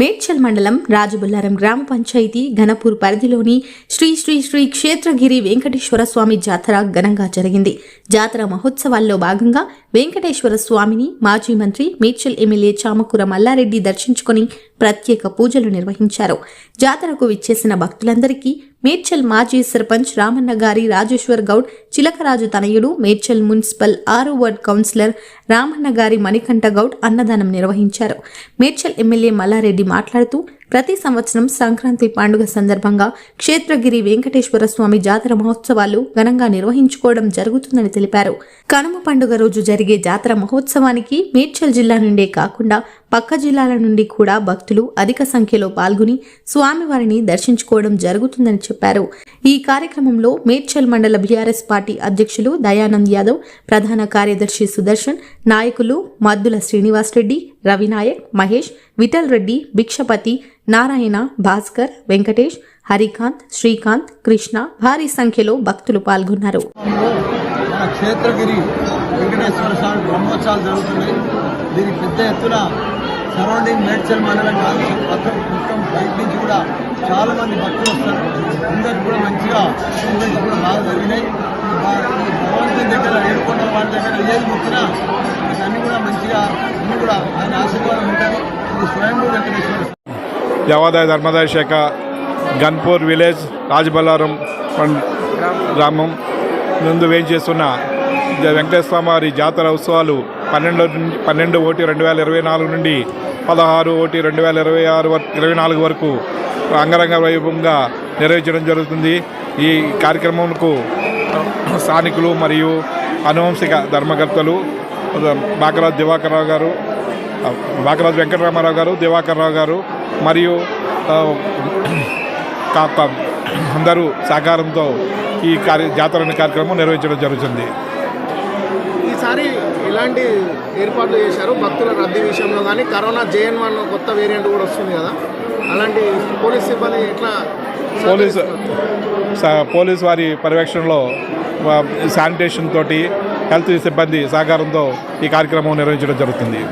మేడ్చల్ మండలం రాజబుల్లారం గ్రామ పంచాయతీ ఘనపూర్ పరిధిలోని శ్రీ శ్రీ శ్రీ క్షేత్రగిరి వెంకటేశ్వర స్వామి జాతర ఘనంగా జరిగింది. జాతర మహోత్సవాల్లో భాగంగా వెంకటేశ్వర స్వామిని మాజీ మంత్రి మేడ్చల్ ఎమ్మెల్యే చామకూర మల్లారెడ్డి దర్శించుకుని ప్రత్యేక పూజలు నిర్వహించారు. జాతరకు విచ్చేసిన భక్తులందరికీ మేడ్చల్ మాజీ సర్పంచ్ రామన్న గారి రాజేశ్వర్ గౌడ్ చిలకరాజు తనయుడు మేడ్చల్ మున్సిపల్ ఆరో వార్డ్ కౌన్సిలర్ రామన్న గారి మణికంఠ గౌడ్ అన్నదానం నిర్వహించారు. మేడ్చల్ ఎమ్మెల్యే మల్లారెడ్డి మాట్లాడుతూ ప్రతి సంవత్సరం సంక్రాంతి పండుగ సందర్భంగా క్షేత్రగిరి వెంకటేశ్వర స్వామి జాతర మహోత్సవాలు ఘనంగా నిర్వహించుకోవడం జరుగుతుందని తెలిపారు. కనుమ పండుగ రోజు జరిగే జాతర మహోత్సవానికి మేడ్చల్ జిల్లా నుండే కాకుండా పక్క జిల్లాల నుండి కూడా భక్తులు అధిక సంఖ్యలో పాల్గొని స్వామివారిని దర్శించుకోవడం జరుగుతుందని చెప్పారు. ఈ కార్యక్రమంలో మేడ్చల్ మండల బీఆర్ఎస్ పార్టీ అధ్యక్షులు దయానంద్ యాదవ్ ప్రధాన కార్యదర్శి సుదర్శన్ నాయకులు మద్దుల శ్రీనివాస్ రెడ్డి రవినాయక్ మహేష్ విఠల్ రెడ్డి భిక్షపతి నారాయణ భాస్కర్ వెంకటేష్ హరికాంత్ శ్రీకాంత్ కృష్ణ భారీ సంఖ్యలో భక్తులు పాల్గొన్నారు. క్షేత్రగిరి వెంకటేశ్వర స్వామి బ్రహ్మోత్సవాలు జరుగుతున్నాయి. దీనికి పెద్ద ఎత్తున సరౌండింగ్ మేడ్చల్ మండలం కాదు మొత్తం మొత్తం బయట నుంచి కూడా చాలా మంది భక్తులు వస్తారు. అందరికి కూడా మంచిగా ఈవెంట్స్ కూడా బాగా జరిగినాయి. ఈ భగవంతుని దగ్గర ఏడుకొండ వాళ్ళ దగ్గర ఏది మొక్కినా అన్నీ కూడా మంచిగా అన్నీ కూడా ఆయన ఆశీర్వాదం దేవాదాయ ధర్మాదాయ శాఖ గన్పూర్ విలేజ్ రాజబల్లారం గ్రామం ముందు వేయించేస్తున్న జ- జాతర ఉత్సవాలు పన్నెండు పన్నెండు ఒకటి రెండు వేల ఇరవై నాలుగు నుండి పదహారు ఒకటి రెండు వేల ఇరవై ఆరు ఇరవై నాలుగు వరకు అంగరంగ వైభవంగా నిర్వహించడం జరుగుతుంది. ఈ కార్యక్రమంకు స్థానికులు మరియు అనువంశిక ధర్మకర్తలు బాకరాజు దివాకర్రావు గారు బాకరాజు వెంకటరామారావు గారు దివాకర్రావు గారు మరియు అందరూ సహకారంతో ఈ కార్య జాతర కార్యక్రమం నిర్వహించడం జరుగుతుంది. ఈసారి ఎలాంటి ఏర్పాట్లు చేశారు? భక్తుల రద్దీ విషయంలో కానీ కరోనా జేఎన్ వన్ కొత్త వేరియంట్ కూడా వస్తుంది కదా? అలాంటి పోలీస్ సిబ్బంది ఎట్లా పోలీసు స- పోలీస్ వారి పర్యవేక్షణలో శానిటేషన్ తోటి హెల్త్ సిబ్బంది సహకారంతో ఈ కార్యక్రమం నిర్వహించడం జరుగుతుంది.